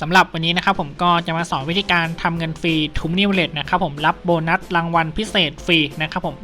สำหรับวันนี้นะครับผมก็จะมาสอนวิธีการทำเงินฟรีทุมนิวเลตนะครับผมรับโบนัสรางวัลพิเศษฟรีนะครับผม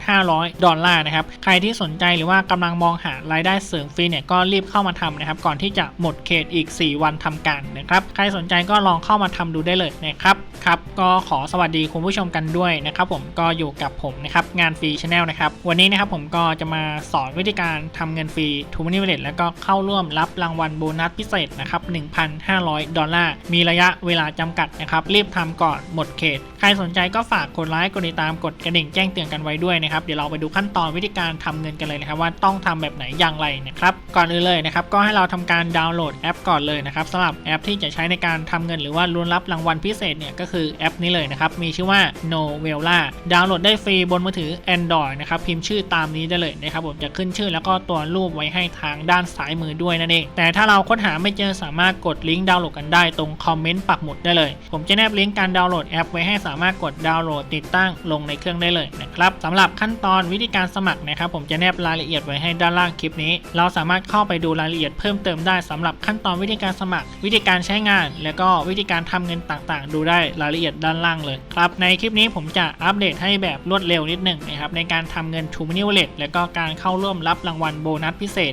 1,500 ดอลลาร์นะครับ ใครที่สนใจหรือว่ากำลังมองหารายได้เสริมฟรีเนี่ยก็รีบเข้ามาทำนะครับ ก่อนที่จะหมดเขตอีก 4 วันทำการนะครับ ใครสนใจก็ลองเข้ามาทำดูได้เลยนะครับครับก็ขอสวัสดีคุณผู้ชมกันด้วยนะครับผมก็อยู่กับผมนะครับงานฟรีชาแนลนะครับวันนี้นะครับผมก็จะมาสอนวิธีการทำเงินฟรีทูมนิวเลตแล้วก็เข้าร่วมรับรางวัลโบนัสพิเศษนะครับ1,500ดอลลาร์ มีระยะเวลาจำกัดนะครับ รีบทำก่อนหมดเขต ใครสนใจก็ฝากกดไลค์กดติดตามกดกระดิ่งแจ้งเตือนกันไว้ด้วยนะครับ เดี๋ยวเราไปดูขั้นตอนวิธีการทำเงินกันเลยนะครับ ว่าต้องทำแบบไหนอย่างไรนะครับ ก่อนอื่นเลยนะครับ ก็ให้เราทำการดาวน์โหลดแอปก่อนเลยนะครับสำหรับแอปที่จะใช้ในการทำเงินหรือว่าลุ้นรับรางวัลพิเศษเนี่ยก็คือแอปนี้เลยนะครับ มีชื่อว่า Novella ดาวน์โหลดได้ฟรีบนมือถือ Android นะครับ พิมพ์ชื่อตามนี้ได้เลยนะครับผมจะขึ้นชื่อแล้วก็ตัวรูปไว้ให้ทางด้านซ้ายมือด้วยนั่นเอง แต่ถ้าเราค้นหาไม่เจอสามารถกดลิงก์ดาวน์โหลดกันได้ตรงคอมเมนต์ปักหมุดได้เลย ผมจะแนบลิงก์การดาวน์โหลดแอปไว้ให้สามารถกดดาวน์โหลดติดตั้งลงในเครื่องได้เลยนะครับสำหรับขั้นตอนวิธีการสมัครนะครับผมจะแนบรายละเอียดไว้ให้ด้านล่างคลิปนี้ เราสามารถเข้าไปดูรายละเอียดเพิ่มเติมได้สำหรับขั้นตอนวิธีการสมัคร วิธีการใช้งาน แล้วก็วิธีการทำเงินต่างๆ ดูได้รายละเอียดด้านล่างเลยครับในคลิปนี้ผมจะอัปเดตให้แบบรวดเร็วนิดหนึ่งนะครับในการทำเงิน t ูมินิวเลตแล้วก็การเข้าร่วมรับรางวัลโบนัสพิเศษ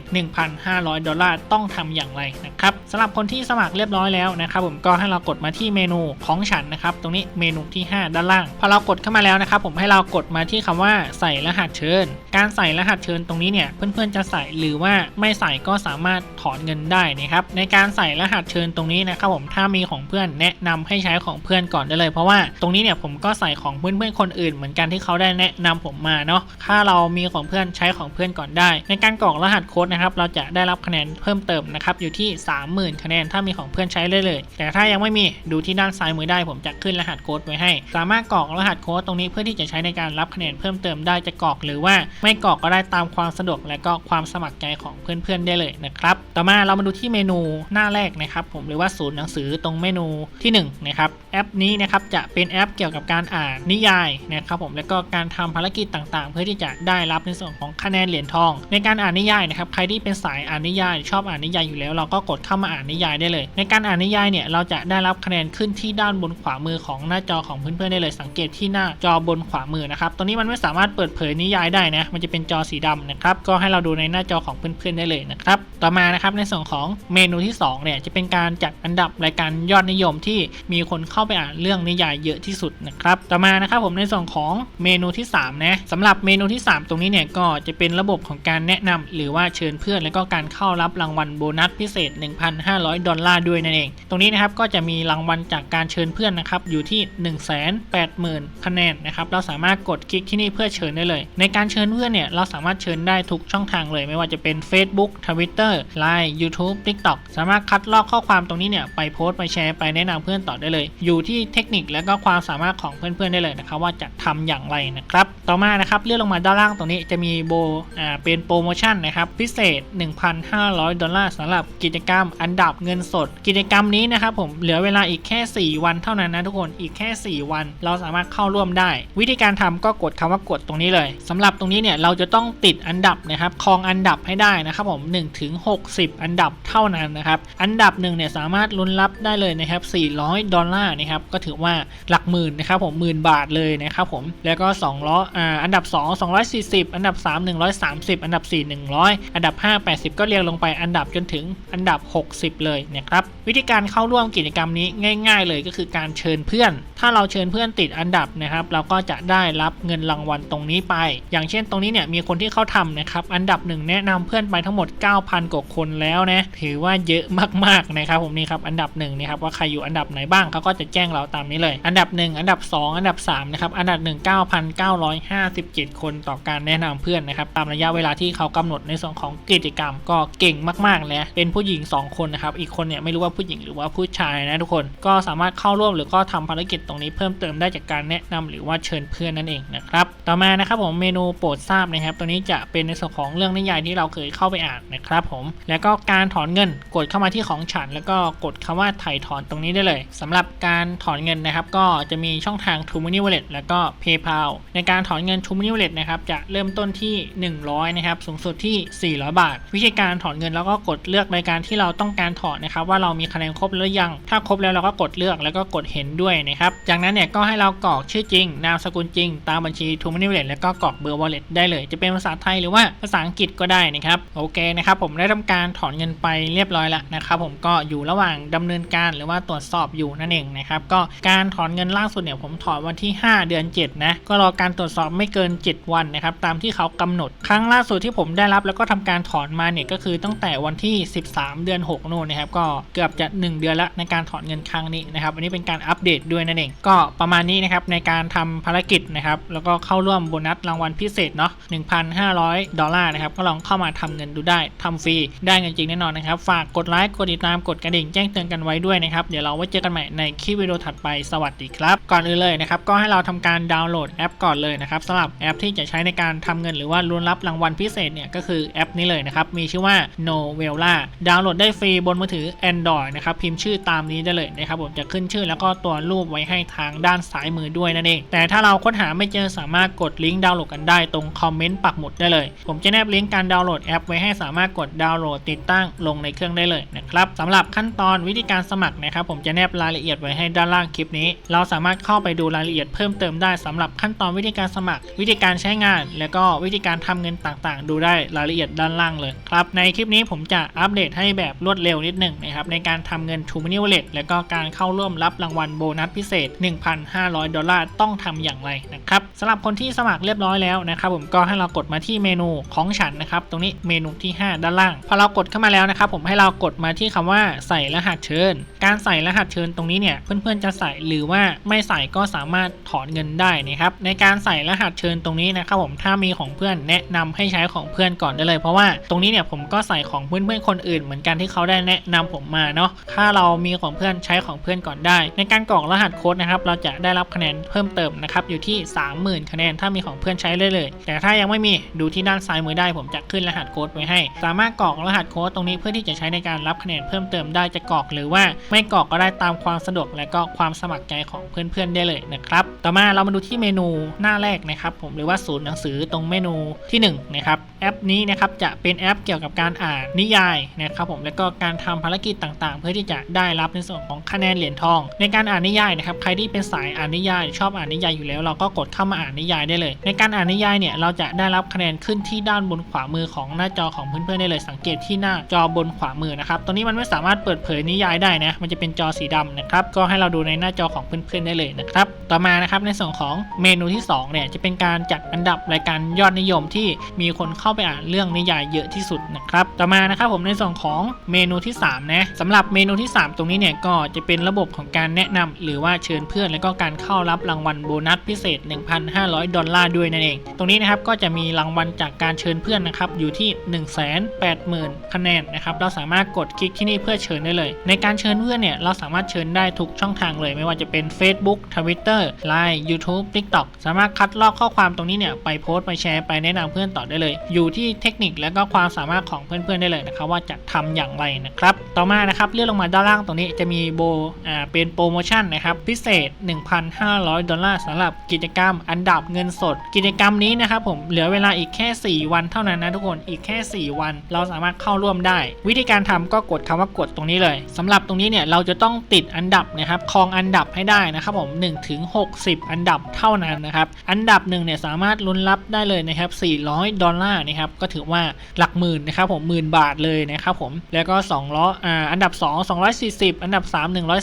1,500 ดอลลาร์ต้องทำอย่างไรนะครับสำหรับคนที่สมัครเรียบร้อยแล้วนะครับผมก็ให้เรากดมาที่เมนูของฉันนะครับตรงนี้เมนูที่ 5 ด้านล่าง พอเรากดเข้ามาแล้วนะครับผมให้เรากดมาที่คำว่าใส่รหัสเชิญ การใส่รหัสเชิญตรงนี้เนี่ยเพื่อนๆจะใส่หรือว่าไม่ใส่ก็สามารถถอนเงินได้นะครับในการใส่รหัสเชิญตรงนี้นะครับผมถ้ามีของเพื่อนแนะนำให้ใช้ของเพื่อนก่อนได้เลย เพราะว่าตรงนี้เนี่ยผมก็ใส่ของเพื่อนๆคนอื่น เหมือนกันที่เขาได้แนะนำผมมาเนาะถ้าเรามีของเพื่อนใช้ของเพื่อนก่อนได้ ในการกรอกรหัสโค้ดนะครับเราจะได้รับคะแนนเพิ่มเติมนะครับอยู่ที่ 30,000 คะแนนถ้ามีของเพื่อนใช้เลยเลย แต่ถ้ายังไม่มีดูที่ด้านซ้ายมือได้ผมจะขึ้นรหัสโค้ดไว้ให้ สามารถกรอกรหัสโค้ดตรงนี้เพื่อที่จะใช้ในการรับคะแนนเพิ่มเติมได้จะกรอกหรือว่าไม่กรอกก็ได้ตามความสะดวกและก็ความสมัครใจของเพื่อนๆได้เลยนะครับ ต่อมาเรามาดูที่เมนูหน้าแรกนะครับผมหรือว่าศูนย์หนังสือตรงเมนูที่1นะครับแอปนี้นะครับจะเป็นแอปเกี่ยวกับการอ่านนิยายนะครับผมแล้วก็การทำภารกิจต่างๆ เพื่อที่จะได้รับในส่วนของคะแนนเหรียญทอง ในการอ่านนิยายนะครับใครที่เป็นสายอ่านนิยาย ชอบอ่านนิยายอยู่แล้ว เราก็กดเข้ามาอ่านนิยายได้เลย ในการอ่านนิยายเนี่ยเราจะได้รับคะแนนขึ้นที่ด้านบนขวามือของหน้าจอของเพื่อนๆได้เลยสังเกตที่หน้าจอบนขวามือนะครับตรงนี้มันไม่สามารถเปิดเผยนิยายได้นะมันจะเป็นจอสีดำนะครับก็ให้เราดูในหน้าจอของเพื่อนๆได้เลยนะครับต่อมานะครับในส่วนของเมนูที่สองเนี่ยจะเป็นการจัดอันดับรายการยอดนิยมที่มีคนเข้าไปอ่านเรื่องนิยายเยอะที่สุดนะครับต่อมานะครับผมในส่วนของเมนูที่3นะสำหรับเมนูที่ 3 ตรงนี้เนี่ยก็จะเป็นระบบของการแนะนำหรือว่าเชิญเพื่อน แล้วก็การเข้ารับรางวัลโบนัสพิเศษ 1,500 ดอลลาร์ด้วยนั่นเองตรงนี้นะครับก็จะมีรางวัลจากการเชิญเพื่อนนะครับอยู่ที่ 180,000 คะแนนนะครับเราสามารถกดคลิกที่นี่เพื่อเชิญได้เลย ในการเชิญเพื่อนเนี่ยเราสามารถเชิญได้ทุกช่องทางเลย ไม่ว่าจะเป็น Facebook Twitter Line YouTube TikTok สามารถคัดลอกข้อความตรงนี้เนี่ยไปโพสต์ไปแชร์ไปแนะนำเพื่อนต่อได้เลย อยู่ที่เทคนิคและก็ความสามารถของเพื่อนๆได้เลยนะครับว่าจะทำอย่างไรนะครับต่อมานะครับเลื่อนลงมาด้านล่างตรงนี้จะมีโบอ่าเป็นโปรโมชั่นนะครับพิเศษ 1,500 ดอลลาร์สำหรับกิจกรรมอันดับเงินสดกิจกรรมนี้นะครับผมเหลือเวลาอีกแค่ 4 วันเท่านั้นนะทุกคนอีกแค่ 4 วัน เราสามารถเข้าร่วมได้ วิธีการทำก็กดคำว่ากดตรงนี้เลยสำหรับตรงนี้เนี่ยเราจะต้องติดอันดับนะครับครองอันดับให้ได้นะครับผม1ถึง60 อันดับเท่านั้นนะครับอันดับหนึ่งเนี่ยสามารถลุ้นรับได้เลยนะครับ400 ดอลลาร์นะครับก็ถือว่าหลักหมื่นนะครับผมหมื่นบาทเลยนะครับผมแล้วก็2ล้ออ่าอันดับ 2 240 อันดับ 3 130 อันดับ 4 100 อันดับ 5 80 ก็เรียงลงไปอันดับจนถึงอันดับ 60 เลยนะครับวิธีการเข้าร่วมกิจกรรมนี้ง่าย ๆ เลยก็คือการเชิญเพื่อน ถ้าเราเชิญเพื่อนติดอันดับนะครับ เราก็จะได้รับเงินรางวัลตรงนี้ไป อย่างเช่นตรงนี้เนี่ยมีคนที่เข้าทำนะครับอันดับหนึ่งแนะนำเพื่อนไปทั้งหมด 9,000กว่าคนแล้วนะถือว่าเยอะมากๆนะครับผมนี่ครับอันดับหนึ่งนะครับว่าใครอยู่อันดับไหนบ้างเขาก็จะแจ้งเราตามนี้เลย อันดับ 1 อันดับ 2 อันดับ3นะครับอันดับ 1 9,957 คนต่อการแนะนำเพื่อนนะครับตามระยะเวลาที่เขากำหนดในส่วนของกิจกรรมก็เก่งมากๆเลยเป็นผู้หญิง 2 คนนะครับอีกคนเนี่ยไม่รู้ว่าผู้หญิงหรือว่าผู้ชายนะทุกคนก็สามารถเข้าร่วมหรือก็ทำภารกิจตรงนี้เพิ่มเติมได้จากการแนะนำหรือว่าเชิญเพื่อนนั่นเองนะครับต่อมานะครับผมเมนูโปรดทราบนะครับ ตัวนี้จะเป็นในส่วนของเรื่องนิยายที่เราเคยเข้าไปอ่านนะครับผมแล้วก็การถอนเงินกดเข้ามาที่ของฉัน แล้วก็กดคำว่าถ่ายถอนตรงนี้ได้เลยสำหรับการถอนเงินนะครับ ก็จะมีช่องทาง t ู m o n e y Wallet แล้วก็ PayPal ในการถอนเงิน t ู m o n e y Wallet นะครับจะเริ่มต้นที่ 100นะครับสูงสุดที่ 400 บาท วิธีการถอนเงินแล้วก็กดเลือกรายการที่เราต้องการถอนนะครับว่าเรามีคะแนนคะแนนครบหรือยัง ถ้าครบแล้วเราก็กดเลือกแล้วก็กดเห็นด้วยนะครับ จากนั้นเนี่ยก็ให้เรากรอกชื่อจริง นามสกุลจริง ตามบัญชี t ูมินิเวลแล้วก็กรอกเบอร์ wallet ได้เลย จะเป็นภาษาไทยหรือว่าภาษาอังกฤษก็ได้นะครับ โอเคนะครับ ผมได้ทำการถอนเงินไปเรียบร้อยแล้วนะครับ ผมก็อยู่ระหว่างดำเนินการหรือว่าตรวจสอบอยู่นั่นเองนะครับก็การถอนเงินล่าสุดเนี่ยผมถอนวันที่ 5 เดือน 7 นะ ก็รอการตรวจสอบไม่เกิน 7 วันนะครับตามที่เขากำหนด ครั้งล่าสุดที่ผมได้รับแล้วก็ทำการถอนมาเนี่ยก็คือตั้งแต่วันที่ 13 เดือน6นู่นนะครับก็เกือบจะ 1 เดือนละในการถอนเงินครั้งนี้นะครับอันนี้เป็นการอัปเดตด้วยนั่นเอง ก็ประมาณนี้นะครับในการทำภารกิจนะครับแล้วก็เข้าร่วมโบนัสรางวัลพิเศษเนาะ1,500 ดอลลาร์นะครับก็ลองเข้ามาทำเงินดูได้ทำฟรีได้เงินจริงแน่นอนนะครับ ฝากกดไลค์กดติดตามกดกระดิ่งแจ้งเตือนกันไว้ด้วยนะครับเดี๋ยวเราไว้เจอกันใหม่ในคลิปวิดีโอถัดไปสวัสดีครับ ก่อนอื่นเลยนะครับก็ให้เราทำการดาวน์โหลดแอปก่อนเลยนะครับสำหรับแอปที่จะใช้ในการทำเงินหรือว่าลุ้นรับรางวัลพิเศษเนี่ยก็คือแอปนี้เลยนะครับมีชื่อว่า Novella ดาวน์โหลดได้ฟรีบนมือถือ Android นะครับพิมพ์ชื่อตามนี้ได้เลยนะครับผมจะขึ้นชื่อแล้วก็ตัวรูปไว้ให้ทางด้านซ้ายมือด้วยนั่นเองแต่ถ้าเราค้นหาไม่เจอสามารถกดลิงก์ดาวน์โหลดกันได้ตรงคอมเมนต์ปักหมุดได้เลย ผมจะแนบลิงก์การดาวน์โหลดแอปไว้ให้สามารถกดดาวน์โหลดติดตั้งลงในเครื่องได้เลยนะครับสำหรับขั้นตอนวิธีการสมัครนะครับผมจะแนบรายละเอียดไว้ให้ด้านล่างคลิปนี้ เราสามารถเข้าไปดูรายละเอียดเพิ่มเติมได้สำหรับขั้นตอนวิธีการสมัคร วิธีการใช้งาน แล้วก็วิธีการทำเงินต่างๆ ดูได้รายละเอียดด้านล่างเลยครับในคลิปนี้ผมจะอัปเดตให้แบบรวดเร็วนิดหนึ่งนะครับในการทำเงิน t ูมินิวเลตแล้วก็การเข้าร่วมรับรางวัลโบนัสพิเศษ 1,500 ดอลลาร์ต้องทำอย่างไรนะครับสำหรับคนที่สมัครเรียบร้อยแล้วนะครับผมก็ให้เรากดมาที่เมนูของฉันนะครับตรงนี้เมนูที่ 5 ด้านล่าง พอเรากดเข้ามาแล้วนะครับผมให้เรากดมาที่คำว่าใส่รหัสเชิญ การใส่รหัสเชิญตรงนี้เนี่ยเพื่อนๆจะใส่หรือว่าไม่ใส่ก็สามารถถอนเงินได้นะครับในการใส่รหัสเชิญตรงนี้นะครับผมถ้ามีของเพื่อนแนะนำให้ใช้ของเพื่อนก่อนได้เลย เพราะว่าตรงนี้เนี่ยผมก็ใส่ของเพื่อนๆคนอื่น เหมือนกันที่เขาได้แนะนำผมมาเนาะถ้าเรามีของเพื่อนใช้ของเพื่อนก่อนได้ ในการกรอกรหัสโค้ดนะครับเราจะได้รับคะแนนเพิ่มเติมนะครับอยู่ที่ 30,000 คะแนนถ้ามีของเพื่อนใช้เลยเลย แต่ถ้ายังไม่มีดูที่ด้านซ้ายมือได้ผมจะขึ้นรหัสโค้ดไว้ให้ สามารถกรอกรหัสโค้ดตรงนี้เพื่อที่จะใช้ในการรับคะแนนเพิ่มเติมได้จะกรอกหรือว่าไม่กรอกก็ได้ตามความสะดวกและก็ความสมัครใจของเพื่อนๆได้เลยนะครับต่อมาเรามาดูที่เมนูหน้าแรกนะครับผมหรือว่าศูนย์หนังสือตรงเมนูที่1นะครับแอปนี้นะครับจะเป็นแอปเกี่ยวกับการอ่านนิยายนะครับผมแล้วก็การทำภารกิจต่างเพื่อที่จะได้รับในส่วนของคะแนนเหรียญทอง ในการอ่านนิยายนะครับใครที่เป็นสายอ่านนิยาย ชอบอ่านนิยายอยู่แล้ว เราก็กดเข้ามาอ่านนิยายได้เลย ในการอ่านนิยายเนี่ยเราจะได้รับคะแนนขึ้นที่ด้านบนขวามือของหน้าจอของเพื่อนๆได้เลยสังเกตที่หน้าจอบนขวามือนะครับตรงนี้มันไม่สามารถเปิดเผยนิยายได้นะมันจะเป็นจอสีดำนะครับก็ให้เราดูในหน้าจอของเพื่อนๆได้เลยนะครับต่อมานะครับในส่วนของเมนูที่สองเนี่ยจะเป็นการจัดอันดับรายการยอดนิยมที่มีคนเข้าไปอ่านเรื่องนิยายเยอะที่สุดนะครับต่อมานะครับผมในส่วนของเมนูที่3นะสำหรับเมนูที่ 3 ตรงนี้เนี่ยก็จะเป็นระบบของการแนะนำหรือว่าเชิญเพื่อน แล้วก็การเข้ารับรางวัลโบนัสพิเศษ 1,500 ดอลลาร์ด้วยนั่นเอง ตรงนี้นะครับก็จะมีรางวัลจากการเชิญเพื่อนนะครับอยู่ที่ 180,000 คะแนนนะครับเราสามารถกดคลิกที่นี่เพื่อเชิญได้เลย ในการเชิญเพื่อนเนี่ยเราสามารถเชิญได้ทุกช่องทางเลย ไม่ว่าจะเป็น Facebook Twitter Line YouTube TikTok สามารถคัดลอกข้อความตรงนี้เนี่ยไปโพสต์ไปแชร์ไปแนะนำเพื่อนต่อได้เลย อยู่ที่เทคนิคและก็ความสามารถของเพื่อนๆได้เลยนะครับว่าจะทำอย่างไรนะครับ ต่อมานะครับลื่อนลงมาด้านล่างตรงนี้จะมีโบอ่าเป็นโปรโมชั่นนะครับพิเศษ 1,500 ดอลลาร์สำหรับกิจกรรมอันดับเงินสด กิจกรรมนี้นะครับผมเหลือเวลาอีกแค่ 4 วันเท่านั้นนะทุกคนอีกแค่ 4 วัน เราสามารถเข้าร่วมได้ วิธีการทำก็กดคำว่ากดตรงนี้เลยสำหรับตรงนี้เนี่ยเราจะต้องติดอันดับนะครับครองอันดับให้ได้นะครับผม1ถึง60 อันดับเท่านั้นนะครับอันดับหนึ่งเนี่ยสามารถลุ้นรับได้เลยนะครับ400 ดอลลาร์นะครับก็ถือว่าหลักหมื่นนะครับผมหมื่นบาทเลยนะครับผมแล้วก็2ล้ออ่าอันดับ 2 240 อันดับ 3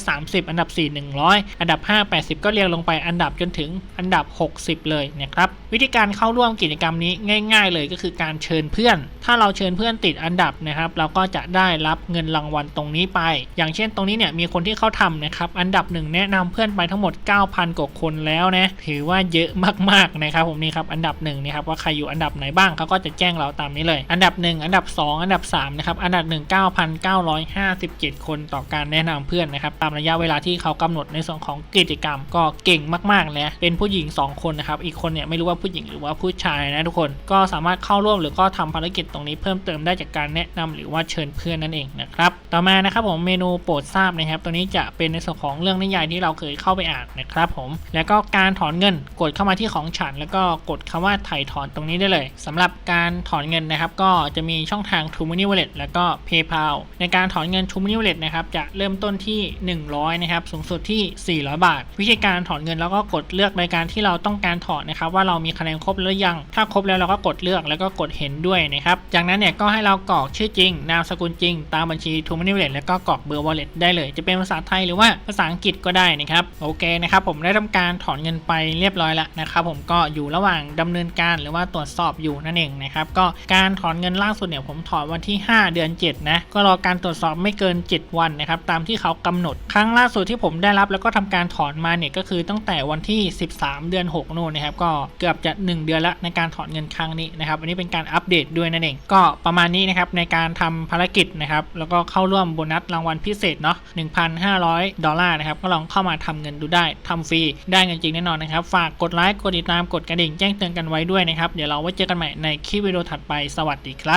130 อันดับ 4 100 อันดับ 5 80 ก็เรียงลงไปอันดับจนถึงอันดับ 60 เลยนะครับวิธีการเข้าร่วมกิจกรรมนี้ง่าย ๆ เลยก็คือการเชิญเพื่อน ถ้าเราเชิญเพื่อนติดอันดับนะครับ เราก็จะได้รับเงินรางวัลตรงนี้ไป อย่างเช่นตรงนี้เนี่ยมีคนที่เข้าทำนะครับอันดับหนึ่งแนะนำเพื่อนไปทั้งหมด 9,000กว่าคนแล้วนะถือว่าเยอะมากๆนะครับผมนี่ครับอันดับหนึ่งนี่ครับว่าใครอยู่อันดับไหนบ้างเขาก็จะแจ้งเราตามนี้เลย อันดับ 1 อันดับ 2 อันดับ3นะครับอันดับ 1 9,957คนต่อการแนะนำเพื่อนนะครับตามระยะเวลาที่เขากำหนดในส่วนของกิจกรรม ก็เก่งมากๆเลยเป็นผู้หญิง 2 คนนะครับอีกคนเนี่ยไม่รู้ว่าผู้หญิงหรือว่าผู้ชายนะทุกคนก็สามารถเข้าร่วมหรือก็ทำภารกิจตรงนี้เพิ่มเติมได้จากการแนะนำหรือว่าเชิญเพื่อนนั่นเองนะครับต่อมานะครับผมเมนูโปรดทราบนะครับตัวนี้จะเป็นในส่วนของเรื่องนิยายที่เราเคยเข้าไปอ่านนะครับผมแล้วก็การถอนเงินกดเข้ามาที่ของฉัน แล้วก็กดคำว่าถ่ายถอนตรงนี้ได้เลยสำหรับการถอนเงินนะครับก็จะมีช่องทาง t ูมินิว Wallet แล้วก็ PayPal ในการถอนเงิน t ูมินิ New Wallet นะครับจะเริ่มต้นที่ 100นะครับสูงสุดที่ 400 บาท วิธีการถอนเงินแล้วก็กดเลือกรายการที่เราต้องการถอนนะครับว่าเรามีคะแนนครบหรือยัง ถ้าครบแล้วเราก็กดเลือกแล้วก็กดเห็นด้วยนะครับจากนั้นเนี่ยก็ให้เรากรอกชื่อจริง นามสกุลจริง ตามบัญชี t o m o n e y Wallet แล้วก็กรอกเบอร์ Wallet ได้เลย จะเป็นภาษาไทยหรือว่าภาษาอังกฤษก็ได้นะครับโอเคนะครับผมได้ทำการถอนเงินไปเรียบร้อยแล้วนะครับผมก็อยู่ระหว่างดำเนินการหรือว่าตรวจสอบอยู่นั่นเองนะครับก็การถอนเงินล่าสุดเนี่ยผมถอนวันที่ 5 เดือน 7 นะ ก็รอการตรวจสอบไม่เกิน7 วันนะครับตามที่เขากำหนด ครั้งล่าสุดที่ผมได้รับแล้วก็ทำการถอนมาเนี่ยก็คือตั้งแต่วันที่ 13 เดือน6นู่นนะครับก็เกือบจะ 1 เดือนล้วในการถอนเงินครั้งนี้นะครับอันนี้เป็นการอัปเดตด้วยนั่นเองก็ประมาณนี้นะครับในการทำภารกิจนะครับแล้วก็เข้าร่วมโบนัสรางวัลพิเศษเนาะ1,500 ดอลลาร์นะครับก็ลองเข้ามาทำเงินดูได้ทำฟรีได้เงินจริงแน่นอนนะครับฝากกดไลค์กดติดตามกดกระดิ่งแจ้งเตือนกันไว้ด้วยนะครับเดี๋ยวเราไว้เจอกันใหม่ในคลิปวิดีโอถัดไปสวัสดีครับ